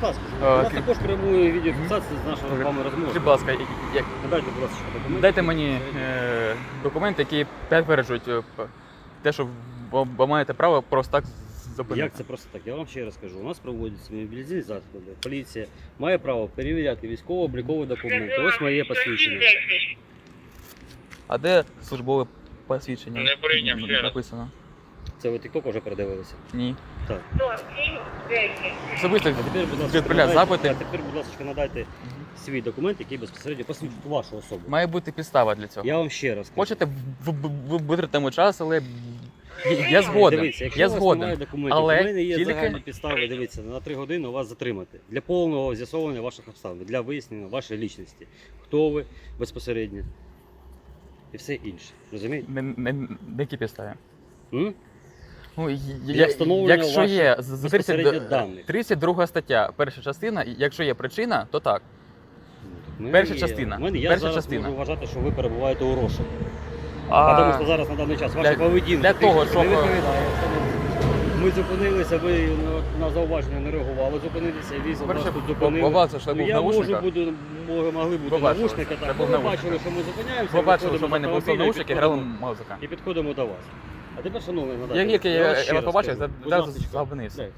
Будь ласка, Е, у нас також прямує відеофіксація з нашої з вами розмови. Будь ласка, як, Надайте, будь ласка, документи. дайте мені е, документи, які підтверджують е, п- те, що ви, ви маєте право просто так зупинити. Як це просто так? Я вам ще раз кажу. У нас проводяться мобілізаційні заходи. Поліція має право перевіряти військово-облікові документи. Ось моє посвідчення. А де службове посвідчення? Не прийняв, ще раз. написано. Це ви TikTok вже передивилися. Ні. Так. Особисто А тепер, будь ласка, відправляти надайте, запити. а тепер, будь ласка, надайте свій документ, який безпосередньо посвідчить вашу особу. Має бути підстава для цього. Я вам ще раз кажу. Хочете, в- витратимо час, але я- я згоден. Дивіться, якщо я у вас згоден. немає документів, Але у мене є тільки- загальні підстави, дивіться, на 3 години вас затримати. Для повного з'ясовування ваших обставин, для вияснення вашої лічності. Хто ви безпосередньо і все інше. Розумієте? Не, не, не які підстави. М? Ну, я- встановлення якщо ваших є з- з безпосередньо 30 даних. 32 стаття, перша частина, і якщо є причина, то так. У мене Перша є- частина. у мене я Перша зараз частина. можу вважати, що ви перебуваєте у розшуку. А, Тому що зараз на даний час ваша для- поведінка для того, трішки не щоб- відповідає встановленню. Ми зупинилися, ви на, на зауваження не реагували, зупинилися, віз вас По-перше, тут зупинив. побачив, що я Ну, був в я можу наушниках. буду, мо- могли бути Побачили, навушники, що так. був в Ви наушниках. бачили, що ми зупиняємося. Побачили, що в мене були автомобіля і наушники, грала музика. І підходимо до вас. А тепер, шановний, надайте. Як тільки я, я, вас побачив, зразу дайте.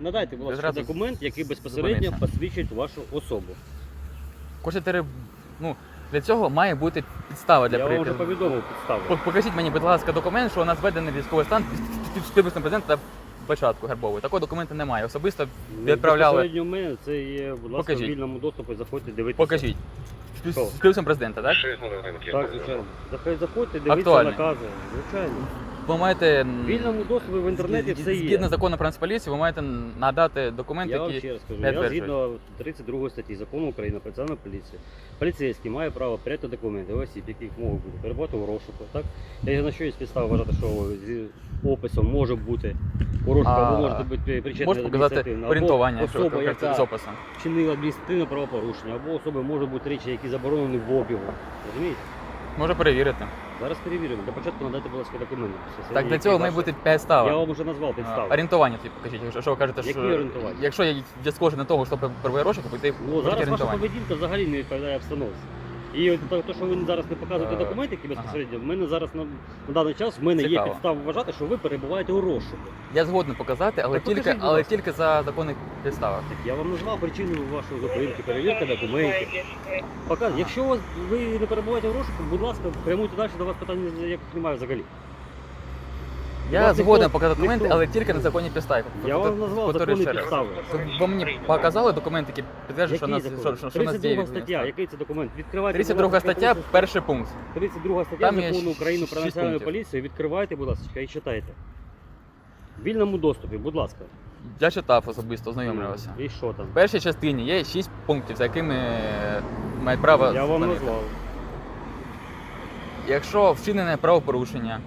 Надайте, будь ласка, Зразу документ, який безпосередньо зупинився. посвідчить вашу особу. Хочете, ре- ну, для цього має бути підстава для Я вам вже повідомив підставу. По- Покажіть мені, будь ласка, документ, що у нас введений військовий стан під підписом президента та початку гербової. Такого документу немає. Особисто Ну, відправляли. Безпосередньо в мене це є, будь ласка, Покажіть. в вільному доступі, заходьте, дивитися. Покажіть. З Що? з підписом президента, так? Так, звичайно. Заходьте, дивіться Актуальний. накази. Звичайно. Ви маєте В вільному доступі в інтернеті все є. Згідно закону про Нацполіцію, ви маєте надати документи, Я вам ще раз кажу, я згідно 32 статті закону України про національну поліцію. Поліцейський має право передати документи осіб, яких можуть бути перебувати у розшуку. Так? Я на що є підстава вважати, що зі описом може бути у розшуку, А, або можете бути причетні Можете показати орієнтування, що особа, з яка описом. вчинила адміністративне правопорушення, або особи можуть бути речі, які заборонені в обігу. Розумієте? Може перевірити. Зараз перевіримо. Для початку надайте, будь ласка, документи. Так, для цього має бути бути підстава. Я вам вже назвав А, підстави. Орієнтування тобі покажіть, якщо- що ви кажете, Які що орієнтування? якщо я є схоже на того, що перебуває розшуку, то Ну, зараз ваша орієнтування. поведінка взагалі не відповідає обстановці. І от те, що ви зараз не показуєте Е, документи, які безпосередньо, в мене зараз на, на даний час в мене є Цікаво. підстава вважати, що ви перебуваєте у розшуку. Я згоден показати, але Так покажіть, тільки, будь але ласка. тільки за законних підставах. Так я вам назвав причину вашої зупинки, перевірки документів. Показ... Якщо у вас- ви не перебуваєте в розшуку, будь ласка, прямуйте далі, до вас питання ніяких немає взагалі. Я згоден показати документи, але тільки на законні підставі. Я вам назвав законні підстави. Ви мені показали документи, які підтверджують, що нас що, що, нас діє 32 стаття, який це документ? Відкривайте. 32 стаття, перший пункт. 32 стаття Там є закону України про шість національну пунктів. поліцію. Відкривайте, будь ласка, і читайте. В вільному доступі, будь ласка. Я читав особисто, ознайомлювався. І що там? В першій частині є 6 пунктів, за якими е, мають право. Я вам зупинити. назвав. Якщо вчинене правопорушення,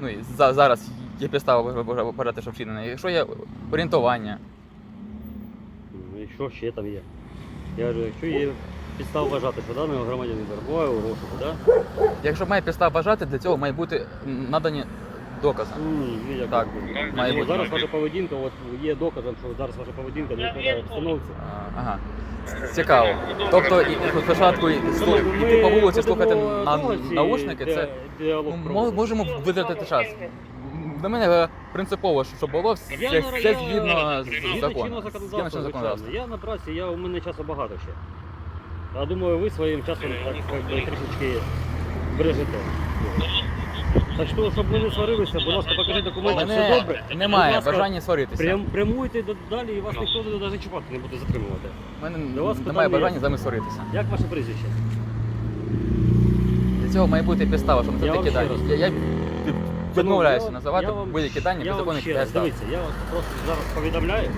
ну і за, зараз є підстава вважа- вважати, що вчинене. Якщо є орієнтування, Ну, І що ще там є? Я кажу, якщо є підстава вважати, що даний громадянин перебуває у розшуку, так? якщо має підстава бажати, для цього має бути надані докази. Ні, ні, як Так, буде. має Ну, бути. Зараз ваша поведінка, от є доказом, що зараз ваша поведінка не відповідає обстановці. А, Ага. Цікаво. Тобто і спочатку і слу- йти по вулиці, слухати на, наушники, це ну, мо- можемо витратити час. Для мене е, принципово, щоб було все, Я все, на- все я- згідно з згідно законом. Згідно законодавства, звичайно. законодавства. Я на праці, я, у мене часу багато ще. Я думаю, ви своїм часом так, як би, трішечки бережете. Так що, щоб ми не сварилися, будь ласка, покажіть У документи, все мене добре. немає ласка, бажання сваритися. Прям, прямуйте до- далі і вас ніхто не навіть чіпати не буде затримувати. У мене До вас немає питання бажання є. з вами сваритися. Як ваше прізвище? Для цього має бути підстава, щоб Я це вам такі ще Я, я відмовляюся Я- називати я вам- будь-які дані я вам ще раз. Дивіться, я вас просто зараз повідомляю.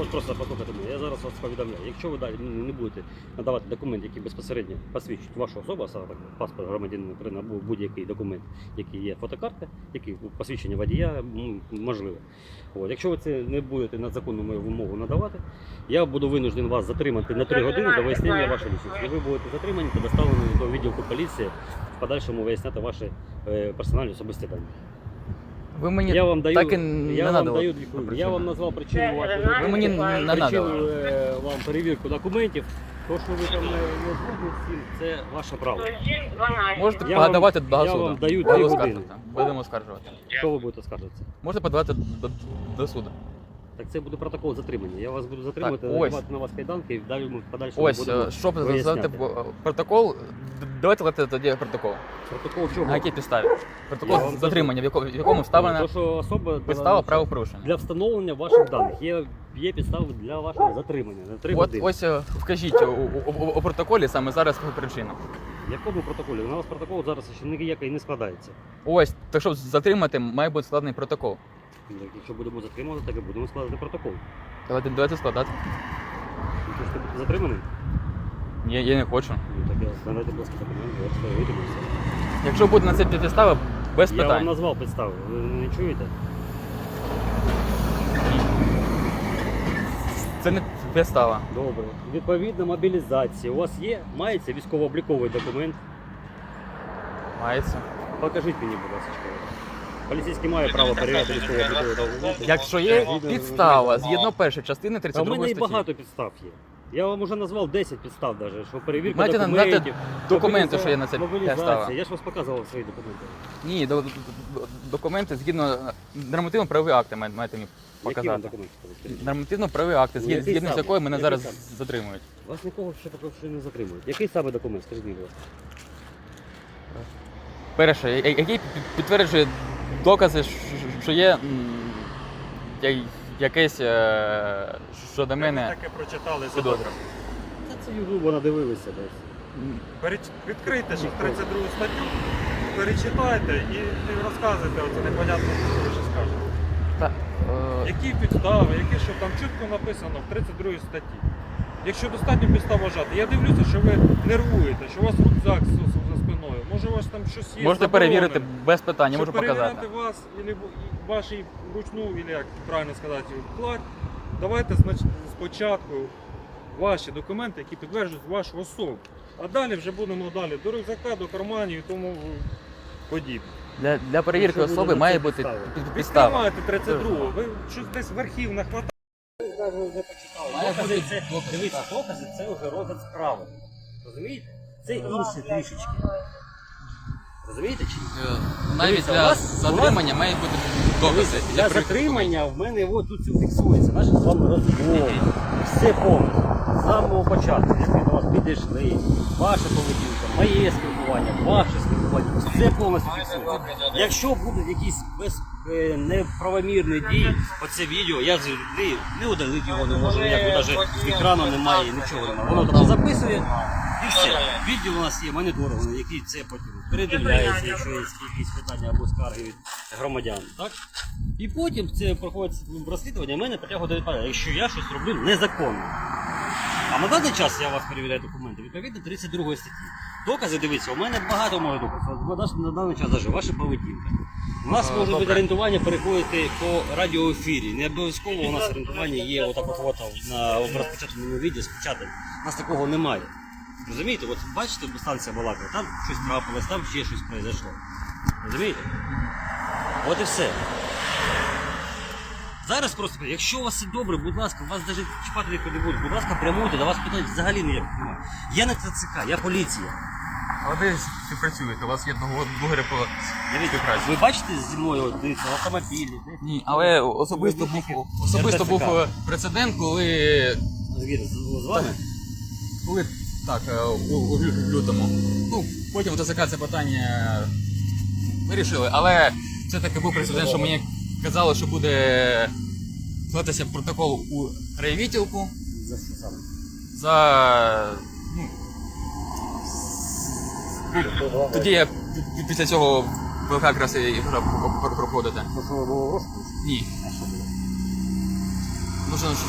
От просто послухайте мене, я зараз вас повідомляю. Якщо ви далі не будете надавати документ, який безпосередньо посвідчить вашу особу, а саме паспорт громадянина України або будь-який документ, який є фотокарта, який посвідчення водія, можливе. От, якщо ви це не будете на законну мою вимогу надавати, я буду винуждений вас затримати на 3 години до вияснення вашої. І ви будете затримані та доставлені до відділку поліції в подальшому виясняти ваші е, персональні особисті дані. Ви мені я вам даю, так і не я вам даю. Я причину. вам назвав причину вашої Ви мені не надали. причину е, вам перевірку документів. То, що ви там не згодні з цим, це ваше право. Можете Я вам- подавати до я вам даю Буду дві оскаржувати. години. Будемо оскаржувати. Що ви будете скаржитися? Можете подавати до, до суду. Так це буде протокол затримання. Я вас буду затримувати, Так, ось. на вас кайданки і далі ми подальше Ось, будемо е, щоб виясняти. зазнати протокол, д- давайте лати тоді протокол. Протокол чого? На якій підставі? Я Протокол вам затримання, в якому, в якому вставлена То, що особа підстава правопорушення. для встановлення ваших даних. Є, є підстави для вашого затримання на 3 От години. ось е, вкажіть у, у, у, у протоколі саме зараз причину. В якому протоколі? У нас протокол зараз ще ніякий не складається. Ось, так щоб затримати, має бути складений протокол. Так, Якщо будемо затримувати, так і будемо складати протокол. Давайте, давайте складати. Ви хочете бути затриманий? Я, я не хочу. Ну так я складайте, будь ласка, документи, я вийдемо і все. Якщо буде на це підстава, без Я вам питань. назвав підстави, ви не чуєте? Це не підстава. Добре. Відповідна мобілізація. У вас є? Мається військово-обліковий документ? Мається. Покажіть мені, будь ласка. Поліцейський має право перевіряти військово-обліковий документ. Якщо є підстава, згідно першої частини Та в 32 мене і багато підстав є. Я вам вже назвав 10 підстав, даже, що перевірка Маєте надати документів. документи, що є на це мобілізація. підстава. Я ж вас показував свої документи. Ні, до- до- до- документи згідно нормативно-правові акти має- маєте мені Які вам показати. документи? скажіть? Нормативно-правові акти, Ну, згід- який згідно з саме? якою мене Який зараз саме? затримують. Вас нікого ще такого ще не затримують. Який саме документ? Скажіть мені, будь ласка. Перше, я- який під- підтверджує докази, що- є якесь е, щодо мене таке прочитали за добре. Та це Ютуб надивилися десь. Відкрийте ж 32 статтю, перечитайте і розказуйте оце непонятно, що ви ще скажете. е, Які підстави, які що там чітко написано в 32 статті. Якщо достатньо підстав вважати, я дивлюся, що ви нервуєте, що у вас рюкзак з- з- за спиною. Може у вас там щось є. Можете заборонене. перевірити без питань, я Щоб можу показати. перевіряти вас, або ваші ручну, або як правильно сказати, вкладь, давайте спочатку ваші документи, які підтверджують вашу особу. А далі вже будемо далі до рюкзака, до карманів і тому подібне. Для, для перевірки Якщо особи має бути підстава. під- підстава. Відкривайте 32 ви щось десь в архів нахватали. Має Докази це, дивіться, докази це вже розгляд справи. Розумієте? Це інше трішечки. Розумієте чи ні? Е, Навіть Дивіться, у для вас- затримання має бути докази. Дивіться, Для затримання в мене от тут все фіксується. Наш з вами розмова. Все повністю. З самого початку, як ви до вас підійшли, ваша поведінка, моє спілкування, ваше спілкування, все повністю фіксується. Якщо будуть якісь без, е, неправомірні дії, оце відео, я не удалити його не можу, ніяк, навіть екрану немає, нічого немає. Воно там записує і все. Відео у нас є моніторинг, який це потім передивляється, якщо є якісь питання або скарги від громадян. Так? І потім це проходить розслідування, і мене притягує до відповідальності, якщо я щось роблю незаконно. А на даний час я вас перевіряю документи відповідно 32 статті. Докази, дивіться, у мене багато моїх доказів. На- даний час даже ваша поведінка. У нас може бути орієнтування переходити по радіоефірі. Не обов'язково у нас орієнтування є отак от на розпочатку відео спочатку. У нас такого немає. Розумієте, от бачите, станція балакає, там щось трапилось, там ще щось произошло. Розумієте? От і все. Зараз просто, якщо у вас все добре, будь ласка, вас навіть чіпати ніхто не буде. Будь ласка, прямуйте, до вас питань взагалі ніяких немає. Я не ТЦК, я поліція. А ви співпрацюєте, у вас є блогери по Дивіться, співпраці. ви бачите зі мною от, дивіться, автомобілі, де? Ні, але особисто був особисто був е, прецедент, коли Звідти, з, з вами? коли так, е, у, у лютому. Ну, потім ТСК це питання вирішили, але це таки був прецедент, що мені казали, що буде складатися протокол у райвідділку За що саме? за. Ну, тоді я після цього ВК якраз і почав про- про- проходити. Що було розшуку? Ні. А що було? Ну, що, що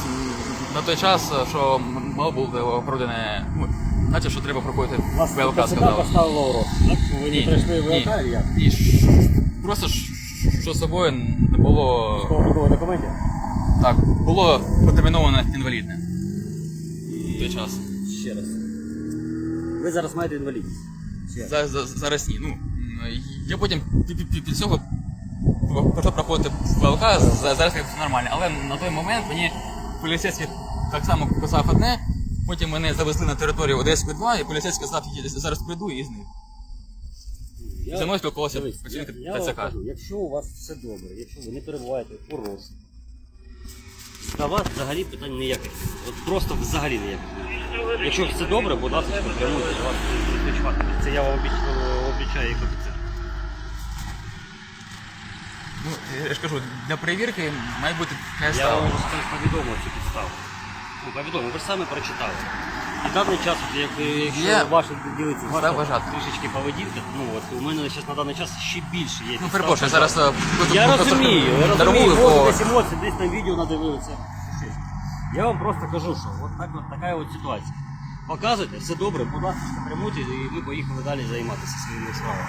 на той час, що м- мало було проведене, наче, що треба проходити Вас ВЛК, сказали. розшук, так? Ви не пройшли. ВЛК, чи як? Ні, ш- просто ж- що з собою не було. Військово-облікових документів? Так, було протерміновано інвалідне. В той час. Ще раз. Ви зараз маєте інвалідність. Ще раз. За, за, зараз ні. Ну, м, я потім пі- пі- пі- під цього почав проходити ВЛК, за- зараз як все нормально. Але на той момент мені поліцейський так само казав одне, потім мене завезли на територію Одеської 2, і поліцейський сказав, я зараз прийду і зник. Я- Зі мною спілкувався Дивись, працівник я- я вам ТЦК. кажу, Якщо у вас все добре, якщо ви не перебуваєте у розшуку, вас взагалі питань ніяких. От просто взагалі ніяких. Якщо все добре, будь ласка, прямуйте до вас відпочивати. Це я вам обіч- обіцяю як офіцер. Ну, я ж кажу, для перевірки має бути Я вам повідомив цю підставу. Ну, повідомив, ви ж самі прочитали. І даний час, от як, якщо Є ваші ділиться підстав вважати. трішечки поведінка, ну от у мене зараз на даний час ще більше є. Ну, підстав перепрошую, зараз е, Я просто розумію, я розумію, нервую, може бо- десь емоції, десь там відео надивилися. Я вам просто кажу, що от так от така от ситуація. Показуйте, все добре, будь ласка, прямуйте, і ми поїхали далі займатися своїми справами.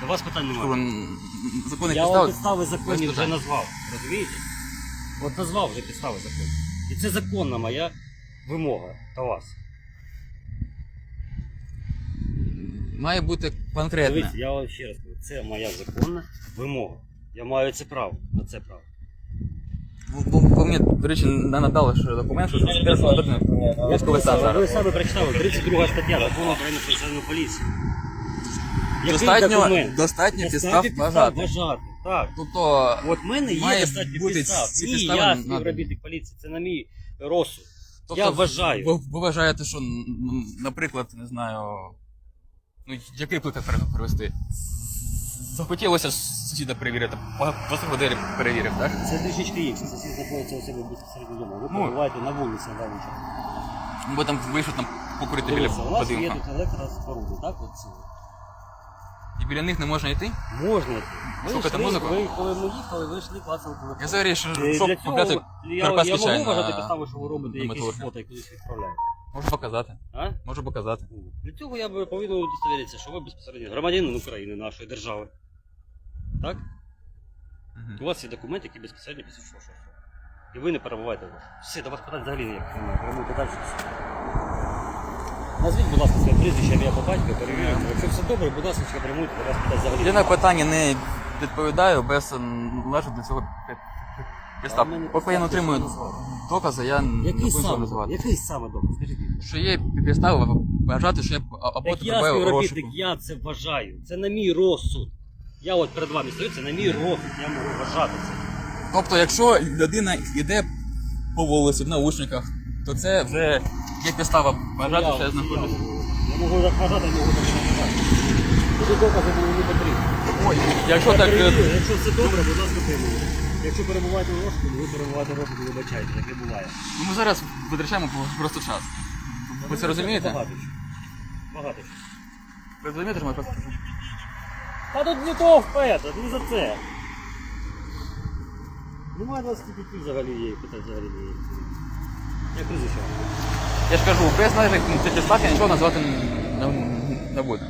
До вас питань немає. м, Законних Я вам підстав. підстави законні без вже назвав, розумієте? От назвав вже підстави законні. І це законна моя вимога до вас. Має бути конкретне. Дивіться, я вам ще раз кажу, це моя законна вимога. Я маю це право, на це право. Бо, бо мені, до речі, не надали ще документ, що це військовий Ви зараз. самі прочитали, 32 стаття закону України про національну поліцію. Який Достатньо, документ? достатньо підстав Достатньо підстав вважати. вважати. Так. Тобто, От в мене є Має достатньо бути підстав. ці Ні, підстави я надані. співробітник поліції, це на мій розсуд. тобто Я вважаю. Ви, ви вважаєте, що, м, наприклад, не знаю, ну, який приклад при- привести? Захотілося сусіда перевірити, по- двері перевірив, так? Це трішечки інше. Сусід знаходиться у себе безпосередньо вдома. Ви Ну. перебуваєте на вулиці на даний час. Бо там вийшов там покурити біля Дивіться, у нас є будинку. тут електроспоруди, так? От. І біля них не можна йти? Можна. Ви Слухайте йшли, музику. Ви, коли ми їхали, ви йшли клацали телефон. Я взагалі, що, Е, щоб Для цього купляти я, карпатський я чай можу вважати на, підстави, що ви робите на якісь металургії. фото і кудись відправляєте. Можу показати. А? Можу показати. Для цього я би повинен удостовіритися, що ви безпосередньо громадянин України, нашої держави. Так? У вас є документ, який безпосередньо підсвічує, що все. І ви не перебуваєте в нас. Все, до вас питань взагалі ніяких немає. Прямуйте далі. Назвіть, будь ласка, своє прізвище, ім'я по батьку, перевіримо. Якщо все добре, будь ласка, до вас питань взагалі. Я на питання не відповідаю без належу до цього підстав. А в мене Поки я не підстав, отримую що докази, я не Який буду цього саме, називати. який саме доказ? Скажіть мені. Що є підстави вважати, що я або Як я тебе співробітник, розшуку. я це вважаю. Це на мій розсуд. Я от перед вами стою, це на мій розсуд, я можу вважати це. Тобто, якщо людина йде по вулиці в наушниках, то це вже є підстава вважати, що я знаходжусь. Я можу так вважати, я можу так не вважати. Тоді докази мені не потрібні. Ой, якщо так. Якщо все добре, будь ласка, приймемо. Якщо перебуваєте в розшуку, ви перебуваєте в розшуку, вибачайте, так не буває. ну, ми зараз витрачаємо просто час. Ви це розумієте? Багато що. Ви розумієте, що ми просто. Та тут не то вперед, не за це. Немає 25 взагалі є, питань взагалі не є. Я прізвище. Я ж кажу, без належних цих я нічого назвати не, не буду.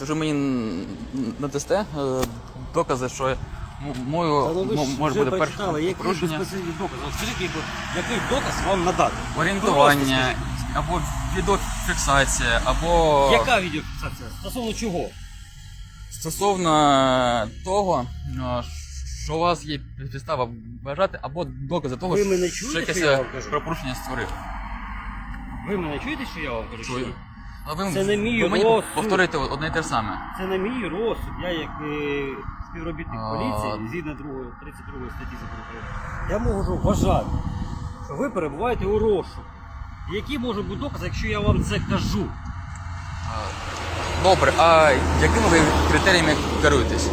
Тож ви мені надасте е, докази, що мою ну може бути перше який порушення. От скажіть, який- який доказ вам надати? орієнтування, або відеофіксація, або Яка відеофіксація? Стосовно чого? стосовно того, е, що у вас є підстава вважати, або докази того, Ви мене що чуєте, якесь що я вам кажу? порушення створив. Ви мене чуєте, що я вам кажу? Чую. А ви, Це не мій ви мені розсуд. повторите одне і те ж саме. Це на мій розсуд. Я як е, співробітник А. поліції, згідно 2, 32 статті закону України, я можу вважати, що ви перебуваєте у розшуку. Які можуть бути докази, якщо я вам це кажу? Добре, а якими ви критеріями керуєтесь?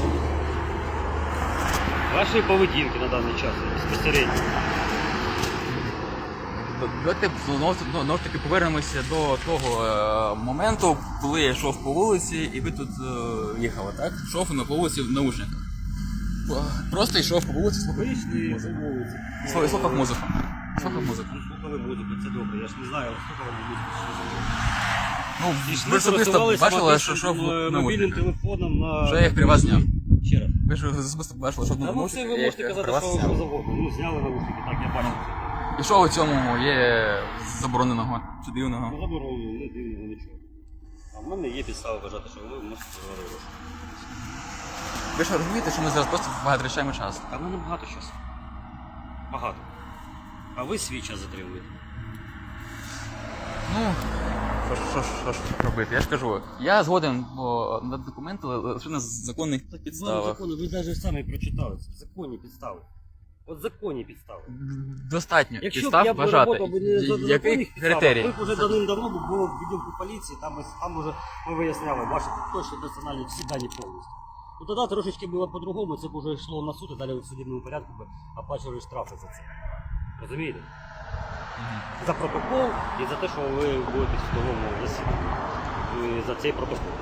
Вашої поведінки на даний час безпосередньо. Давайте знову ж таки повернемося до того е, моменту, коли я йшов по вулиці і ви тут е, їхали, так? Йшов на вулиці в наушниках. Просто йшов по вулиці, слухав. Слухав- музику. Слухав музику. Слухали музику, це добре. Я ж не знаю, слухали музику. Ну, ви особисто бачили, що йшов мобільним телефоном на... Що я їх при вас зняв. Ще раз. Ви ж особисто бачили, що в Та ну ви можете казати, що що завгодно. Ну, зняли наушники, так, я бачив. І що у цьому є забороненого чи дивного? Ну, заборонено, не дивного нічого. А в мене є підстави вважати, що ви можете говорити. Ви ж розумієте, що ми зараз просто багато втрачаємо час. А в мене багато часу. Багато. А ви свій час затримуєте. Ну, що, ж- що, ж- що, ж робити? Я ж кажу, я згоден бо на документи ли- лише на законних підставах. закони, ви навіть самі прочитали. Це законні підстави. От законні підстави. Достатньо Якщо б підстав я б вважати. не за критерій? б вже давним-давно було в відділку поліції, там, ось- там вже ми виясняли ваші точні персональні всі дані повністю. Ну тоді трошечки було по-другому, це б вже йшло на суд і далі в судебному порядку би оплачували штрафи за це. Розумієте? За протокол і за те, що ви будете в судовому засіданні. І За цей протокол.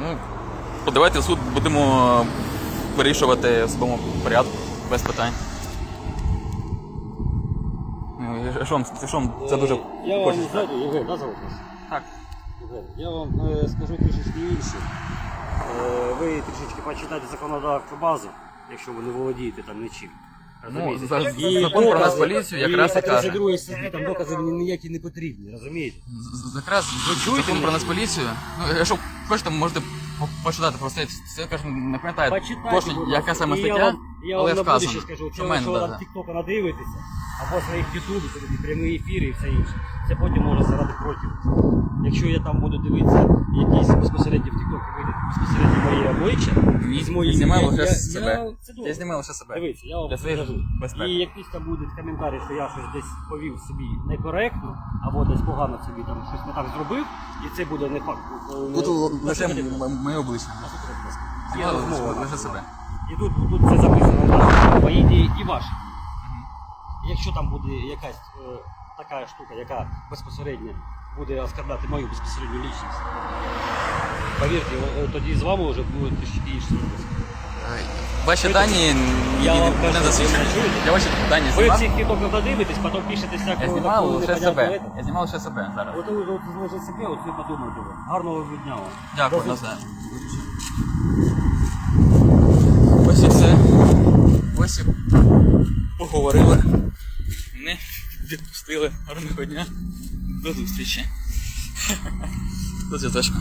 Ну, подавайте в суд, будемо вирішувати в своєму порядку, без питань. Ну, і це це дуже Е, Я вам хочеться? знаєте, Євген, да, зовут вас? Так. Євген, Я вам е, скажу трішечки інше. Е, ви трішечки почитайте законодавчу базу, якщо ви не володієте там нічим. Ну, Розумієте? за- І закон про нас докази- поліцію якраз і по каже. 32 статті там докази ніякі не потрібні, розумієте? З- Якраз закон про нас поліцію. Ну, якщо хочете, можете почитати, про я це кажу, не пам'ятаю Почитайте, точно, яка саме я стаття, я але вам на вказано. будущее скажу, Що це мене, що ви да. там тіктока надивитеся, або своїх ютубів, тоді прямі ефіри і все інше. Це потім може заради проти. Якщо я там буду дивитися якісь безпосередньо в тіктокі вийде безпосередньо моє обличчя, Ні, з я знімаю я- лише я- себе. я- Це добре. Я знімаю лише себе. Дивіться, я вам Для своєї скажу. безпеки. І якісь там будуть коментарі, що я щось десь повів собі некоректно, або десь погано собі там щось не так зробив, і це буде не факт. не- лише м- моє обличчя. Розмова. лише- себе. І тут, тут це записано мої дії і ваші. Якщо там буде якась е, така штука, яка безпосередньо буде оскарбляти мою безпосередню лічність, повірте, о- о, тоді з вами вже будуть інші розмови. Ваші дані Я вам не кажу, засвідчені. ви чуєте? Я ваші дані Ви знімав. всіх тіток надивитесь, потім пишете всяку Я знімав таку лише непонятну себе. ету. Я знімав лише себе зараз. От ви от лише себе, от ви подумайте. ви. Гарного дня вам. Дякую, До на зустрічі. все. Ось і все. І поговорили. Не відпустили. Гарного дня. До зустрічі. До зв'язочку.